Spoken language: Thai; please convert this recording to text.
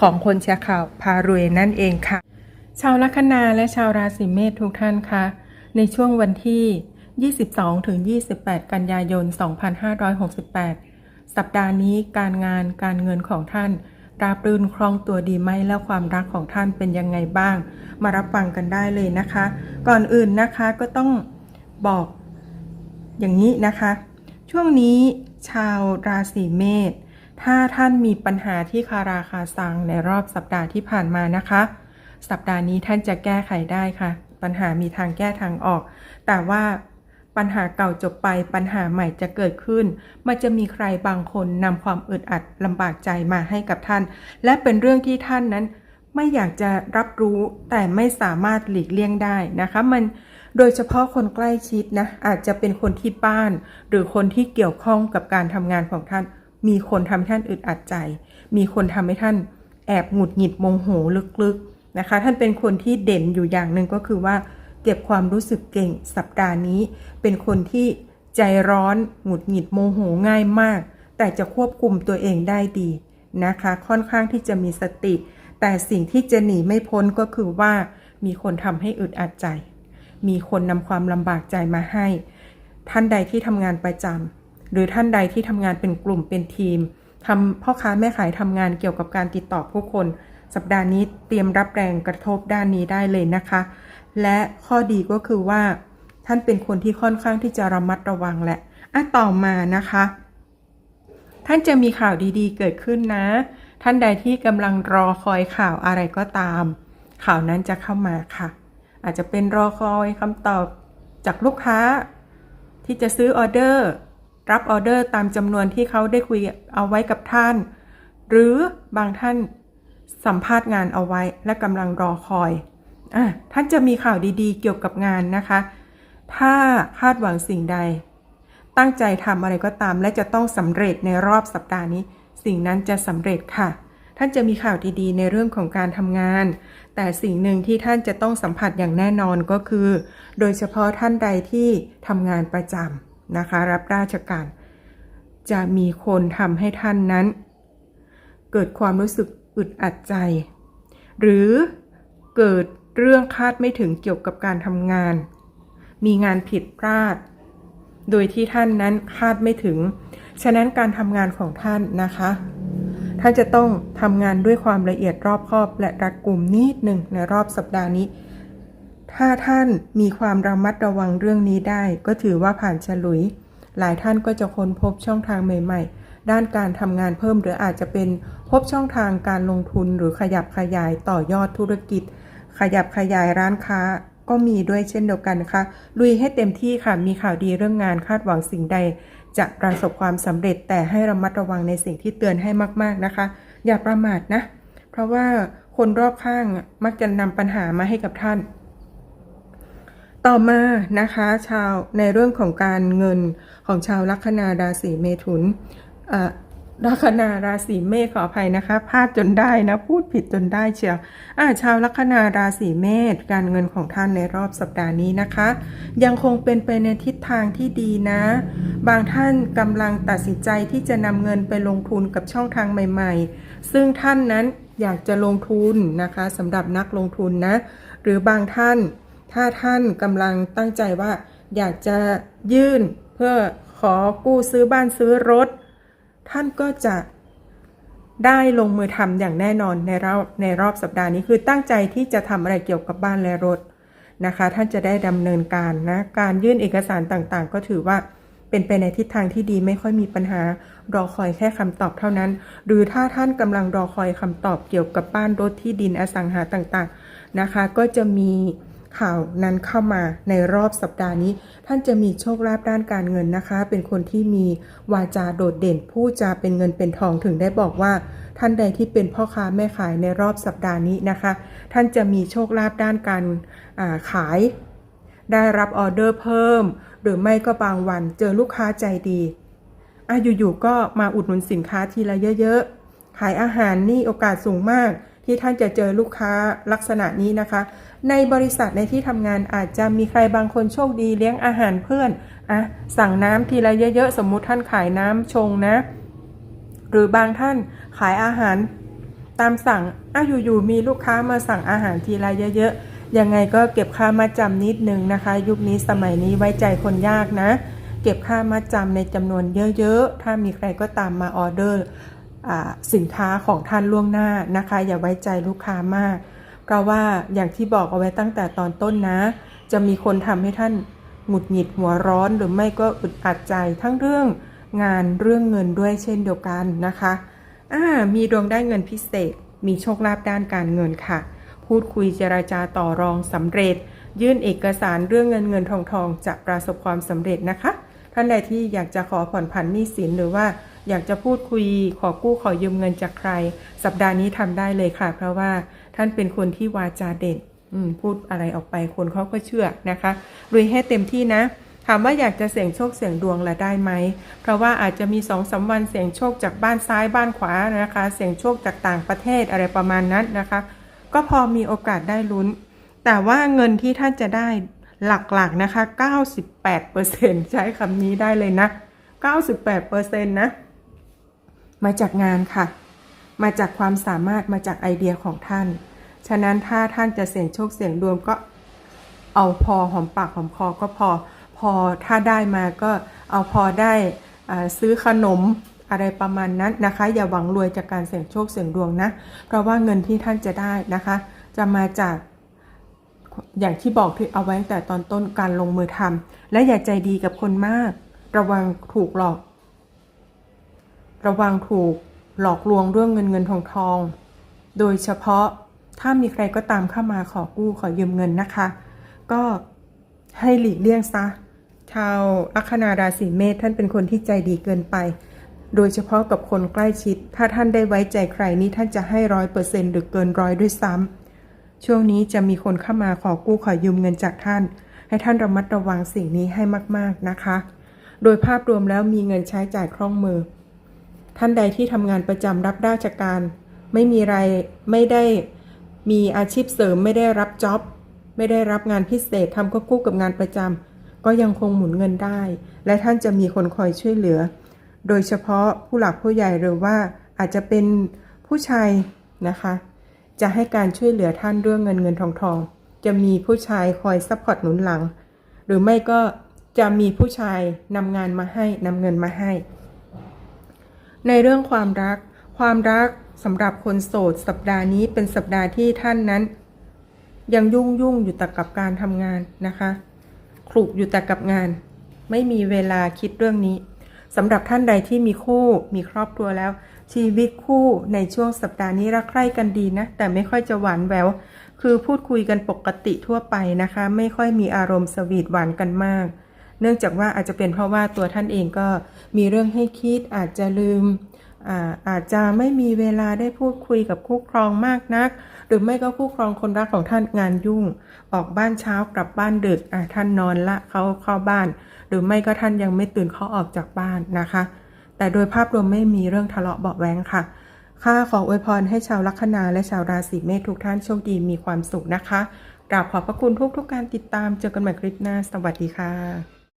ของคนแชร์ข่าวพารวยนั่นเองค่ะ ชาวลัคนาและชาวราศีเมษทุกท่านคะในช่วงวันที่ 22 ถึง 28 กันยายน 2568 สัปดาห์นี้การงานการเงินของท่านราบรื่นคล่องตัวดีไหมและความรักของท่านเป็นยังไงบ้าง มารับฟังกันได้เลยนะคะ ก่อนอื่นนะคะก็ต้องบอกอย่างนี้นะคะ ช่วงนี้ชาวราศีเมษ ถ้าท่านมีปัญหาที่คาราคาซังในรอบสัปดาห์ที่ผ่านมานะคะ สัปดาห์นี้ท่านจะแก้ไขได้ค่ะ ปัญหามีทางแก้ทางออก แต่ว่าปัญหาเก่าจบไปปัญหาใหม่จะเกิดขึ้น มันจะมีใครบางคนนำความอึดอัดลำบากใจมาให้กับท่าน และเป็นเรื่องที่ท่านนั้น ไม่อยากจะรับรู้แต่ไม่สามารถหลีกเลี่ยงได้นะคะ มันโดยเฉพาะคนใกล้ชิดนะอาจจะเป็นคนที่บ้าน หรือคนที่เกี่ยวข้องกับการทำงานของท่าน มีคนทำให้ท่านอึดอัดใจ มีคนทำให้ท่านแอบหงุดหงิดโมโหลึกๆนะคะ ท่านเป็นคนที่เด่นอยู่อย่างหนึ่งก็คือว่า เก็บความรู้สึกเก่งสัปดาห์นี้ เป็นคนที่ใจร้อนหงุดหงิดโมโหง่ายมาก แต่จะควบคุมตัวเองได้ดีนะคะ ค่อนข้างที่จะมีสติ แต่สิ่งที่จะหนีไม่พ้นก็คือว่า มีคนทำให้อึดอัดใจ มีคนนำความลำบากใจมาให้ ท่านใดที่ทำงานประจำ หรือท่านใดที่ทำงานเป็นกลุ่มเป็นทีมทำพ่อค้าแม่ขายทำงานเกี่ยวกับการติดต่อผู้คน สัปดาห์นี้เตรียมรับแรงกระทบด้านนี้ได้เลยนะคะ และข้อดีก็คือว่า ท่านเป็นคนที่ค่อนข้างที่จะระมัดระวังแหละอะต่อมานะคะ ท่านจะมีข่าวดีๆ เกิดขึ้นนะ ท่านใดที่กำลังรอคอยข่าวอะไรก็ตาม ข่าวนั้นจะเข้ามาค่ะ อาจจะเป็นรอคอยคำตอบจากลูกค้า ที่จะซื้อออเดอร์ รับออเดอร์ตามจำนวนที่เขาได้คุยเอาไว้กับท่าน หรือบางท่านสัมภาษณ์งานเอาไว้และกำลังรอคอยอท่านจะมีข่าวดีๆ เกี่ยวกับงานนะคะ ถ้าคาดหวังสิ่งใด ตั้งใจทำอะไรก็ตาม และจะต้องสำเร็จในรอบสัปดาห์นี้ สิ่งนั้นจะสำเร็จค่ะ ท่านจะมีข่าวดีๆ ในเรื่องของการทำงาน แต่สิ่งหนึ่งที่ท่านจะต้องสัมผัสอย่างแน่นอนก็คือ โดยเฉพาะท่านใดที่ทำงานประจำ นะคะ รับราชการ จะมีคนทำให้ท่านนั้น เกิดความรู้สึกอึดอัดใจ หรือเกิดเรื่องคาดไม่ถึงเกี่ยวกับการทำงาน มีงานผิดพลาด โดยที่ท่านนั้นคาดไม่ถึง ฉะนั้นการทำงานของท่านนะคะ ท่านจะต้องทำงานด้วยความละเอียดรอบคอบและรัดกุมนิดหนึ่งในรอบสัปดาห์นี้ ถ้าท่านมีความระมัดระวังเรื่องนี้ได้ ก็ถือว่าผ่านฉลุย หลายท่านก็จะค้นพบช่องทางใหม่ ๆ ด้านการทำงานเพิ่มหรืออาจจะเป็นพบช่องทางการลงทุนหรือขยับขยายต่อยอดธุรกิจ ขยับขยายร้านค้าก็มีด้วยเช่นเดียวกันนะคะลุยให้เต็มที่ค่ะ มีข่าวดีเรื่องงานคาดหวังสิ่งใด จะประสบความสำเร็จแต่ให้ระมัดระวังในสิ่งที่เตือนให้มาก ๆนะคะ อย่าประมาทนะ เพราะว่าคนรอบข้างมักจะนำปัญหามาให้กับท่าน ต่อมานะคะชาวในเรื่องของการเงินของชาวลัคนาราศีเมถุนอ่อลัคนาราศีเมษขออภัยนะคะพลาดจนได้นะพูดผิดจนได้เชียวอ่าชาวลัคนาราศีเมษการเงินของท่านในรอบสัปดาห์นี้นะคะ ยังคงเป็นไปในทิศทางที่ดีนะ บางท่านกำลังตัดสินใจที่จะนำเงินไปลงทุนกับช่องทางใหม่ ๆ ซึ่งท่านนั้นอยากจะลงทุนนะคะสำหรับนักลงทุนนะ หรือบางท่าน ถ้าท่านกำลังตั้งใจว่า อยากจะยื่นเพื่อขอกู้ซื้อบ้านซื้อรถ ท่านก็จะได้ลงมือทำอย่างแน่นอนในรอบในรอบสัปดาห์นี้คือตั้งใจที่จะทำอะไรเกี่ยวกับบ้านและรถนะคะ ท่านจะได้ดำเนินการนะการยื่นเอกสารต่างๆ ก็ถือว่าเป็นไปในทิศทางที่ดีไม่ค่อยมีปัญหารอคอยแค่คำตอบเท่านั้น หรือถ้าท่านกำลังรอคอยคำตอบเกี่ยวกับบ้านรถที่ดินอสังหาต่างๆนะคะ ก็จะมี ข่าวนั้นเข้ามาในรอบสัปดาห์นี้ ท่านจะมีโชคลาภด้านการเงินนะคะ เป็นคนที่มีวาจาโดดเด่นพูดจาเป็นเงินเป็นทองถึงได้บอกว่า ท่านใดที่เป็นพ่อค้าแม่ขายในรอบสัปดาห์นี้นะคะ ท่านจะมีโชคลาภด้านการาขาย ได้รับออเดอร์เพิ่ม หรือไม่ก็บางวันเจอลูกค้าใจดีอะอยู่ๆก็มาอุดหนุนสินค้าทีละเยอะๆขายอาหารนี่โอกาสสูงมาก ที่ท่านจะเจอลูกค้าลักษณะนี้นะคะ ในบริษัทในที่ทำงานอาจจะมีใครบางคนโชคดีเลี้ยงอาหารเพื่อนอะสั่งน้ำทีละเยอะๆ สมมุติท่านขายน้ำชงนะ หรือบางท่านขายอาหารตามสั่งอะอยู่ๆมีลูกค้ามาสั่งอาหารทีละเยอะๆ ยังไงก็เก็บค่ามาจำนิดนึงนะคะ ยุคนี้สมัยนี้ไว้ใจคนยากนะ เก็บค่ามาจำในจำนวนเยอะๆ ถ้ามีใครก็ตามมาออเดอร์ สินค้าของท่านล่วงหน้านะคะ อย่าไว้ใจลูกค้ามาก เพราะว่าอย่างที่บอกเอาไว้ตั้งแต่ตอนต้นนะ จะมีคนทำให้ท่านหงุดหงิดหัวร้อนหรือไม่ก็อึดอัดใจทั้งเรื่องงานเรื่องเงินด้วยเช่นเดียวกันนะคะอ่ามีดวงได้เงินพิเศษ มีโชคลาภด้านการเงินค่ะ พูดคุยเจราจาต่อรองสำเร็จ ยื่นเอกสารเรื่องเงินเงินทองทองจะประสบความสำเร็จนะคะ ท่านใดที่อยากจะขอผ่อนผันหนี้สินหรือว่า อยากจะพูดคุยขอกู้ขอยืมเงินจากใคร สัปดาห์นี้ทำได้เลยค่ะ เพราะว่าท่านเป็นคนที่วาจาเด่นพูดอะไรออกไปคนเขาก็เชื่อนะคะลุยให้เต็มที่นะถามว่าอยากจะเสี่ยงโชคเสี่ยงดวงละได้ไหม เพราะว่าอาจจะมีสองสาวันเสี่ยงโชคจากบ้านซ้ายบ้านขวานะคะ เสี่ยงโชคจากต่างประเทศอะไรประมาณนั้นนะคะ ก็พอมีโอกาสได้ลุ้น แต่ว่าเงินที่ท่านจะได้หลักๆนะคะ 98%ใช้คำนี้ได้เลยนะ 98%นะ มาจากงานค่ะ มาจากความสามารถมาจากไอเดียของท่าน ฉะนั้นถ้าท่านจะเสี่ยงโชคเสี่ยงดวงก็เอาพอหอมปากหอมคอก็พอพอถ้าได้มาก็เอาพอได้ซื้อขนมอะไรประมาณนั้นนะคะ อย่าหวังรวยจากการเสี่ยงโชคเสี่ยงดวงนะ เพราะว่าเงินที่ท่านจะได้นะคะ จะมาจากอย่างที่บอกที่เอาไว้แต่ตอนต้นการลงมือทำและอย่าใจดีกับคนมาก ระวังถูกหลอก ระวังถูกหลอกลวงเรื่องเงินเงินทองทอง โดยเฉพาะถ้ามีใครก็ตามเข้ามาขอกู้ขอยืมเงินนะคะ ก็ให้หลีกเลี่ยงซะ ชาวลัคนาราศีเมษท่านเป็นคนที่ใจดีเกินไป โดยเฉพาะกับคนใกล้ชิด ถ้าท่านได้ไว้ใจใครนี่ท่านจะให้ร้อยเปอร์เซ็นต์หรือเกินร้อยด้วยซ้ำช่วงนี้จะมีคนเข้ามาขอกู้ขอยืมเงินจากท่าน ให้ท่านระมัดระวังสิ่งนี้ให้มาก ๆนะคะ โดยภาพรวมแล้วมีเงินใช้จ่ายคล่องมือ ท่านใดที่ทำงานประจำรับราชการ ไม่มีไรายไม่ได้มีอาชีพเสริมไม่ได้รับจ็อบไม่ได้รับงานพิเศษทำก็คู่กับงานประจำก็ยังคงหมุนเงินได้ และท่านจะมีคนคอยช่วยเหลือ โดยเฉพาะผู้หลักผู้ใหญ่หรือว่าอาจจะเป็นผู้ชายนะคะ จะให้การช่วยเหลือท่านเรื่องเงินเงินทองทองจะมีผู้ชายคอยซัพพอร์ตหนุนหลัง หรือไม่ก็จะมีผู้ชายนำงานมาให้นำเงินมาให้ ในเรื่องความรัก ความรักสำหรับคนโสด สัปดาห์นี้เป็นสัปดาห์ที่ท่านนั้น ยังยุ่งยุ่งอยู่แต่กับการทำงานนะคะคลุกอยู่แต่กับงาน ไม่มีเวลาคิดเรื่องนี้สำหรับท่านใดที่มีคู่มีครอบครัวแล้ว ชีวิตคู่ในช่วงสัปดาห์นี้รักใคร่กันดีนะ แต่ไม่ค่อยจะหวานแหววคือพูดคุยกันปกติทั่วไปนะคะ ไม่ค่อยมีอารมณ์สวีทหวานกันมาก เนื่องจากว่าอาจจะเป็นเพราะว่าตัวท่านเองก็มีเรื่องให้คิดอาจจะลืมอาอาจจะไม่มีเวลาได้พูดคุยกับคู่ครองมากนัก หรือไม่ก็คู่ครองคนรักของท่านงานยุ่ง ออกบ้านเช้ากลับบ้านดึกท่านนอนละเขาเข้าบ้าน หรือไม่ก็ท่านยังไม่ตื่นเขาออกจากบ้านนะคะ แต่โดยภาพรวมไม่มีเรื่องทะเลาะเบาแวงค่ะข้าขออวยพรให้ชาวลัคนาและชาวราศีเมษทุกท่านโชคดีมีความสุขนะคะกราบขอบพระคุณทุกๆกการติดตามเจอกันใหม่คลิปหน้า สวัสดีค่ะ